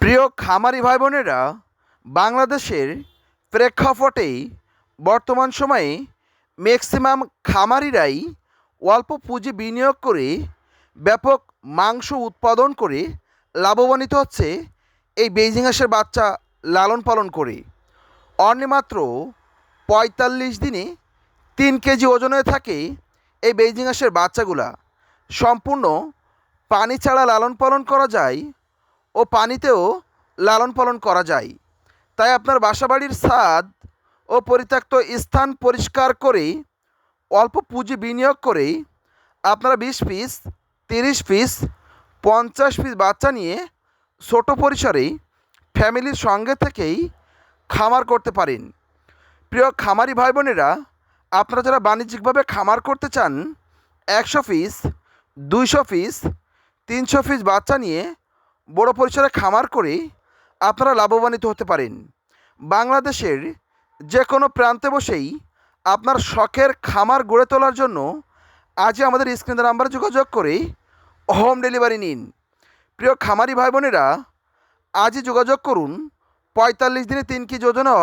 প্রিয় খামারি ভাই বোনেরা বাংলাদেশের প্রেক্ষাপটেই বর্তমান সময়ে ম্যাক্সিমাম খামারিরাই অল্প পুঁজি বিনিয়োগ করে ব্যাপক মাংস উৎপাদন করে লাভবান্বিত হচ্ছে এই বেইজিং হাঁসের বাচ্চা লালন পালন করে। অন্য মাত্র পঁয়তাল্লিশ দিনে তিন কেজি ওজন থাকে এই বেইজিং হাঁসের বাচ্চাগুলা। সম্পূর্ণ পানি ছাড়া লালন পালন করা যায় ও পানিতেও লালন পালন করা যায়। তাই আপনার বাসাবাড়ির ছাদ ও পরিত্যক্ত স্থান পরিষ্কার করে অল্প পুঁজি বিনিয়োগ করে আপনারা বিশ পিস, তিরিশ পিস, পঞ্চাশ পিস বাচ্চা নিয়ে ছোট পরিসরে ফ্যামিলির সঙ্গে থেকেই খামার করতে পারেন। প্রিয় খামারি ভাই বোনেরা আপনারা যারা বাণিজ্যিকভাবে খামার করতে চান, একশো পিস, দুইশো পিস, তিনশো পিস বাচ্চা নিয়ে বড় পরিসরে খামার করে, আপনারা লাভবানিত হতে পারেন। বাংলাদেশের যে কোনো প্রান্তে বসেই আপনার শখের খামার গড়ে তোলার জন্য আজই আমাদের স্ক্রিনের নাম্বারে যোগাযোগ করে হোম ডেলিভারি নিন। প্রিয় খামারি ভাই বোনেরা আজই যোগাযোগ করুন। পঁয়তাল্লিশ দিনে তিন কি যোজনা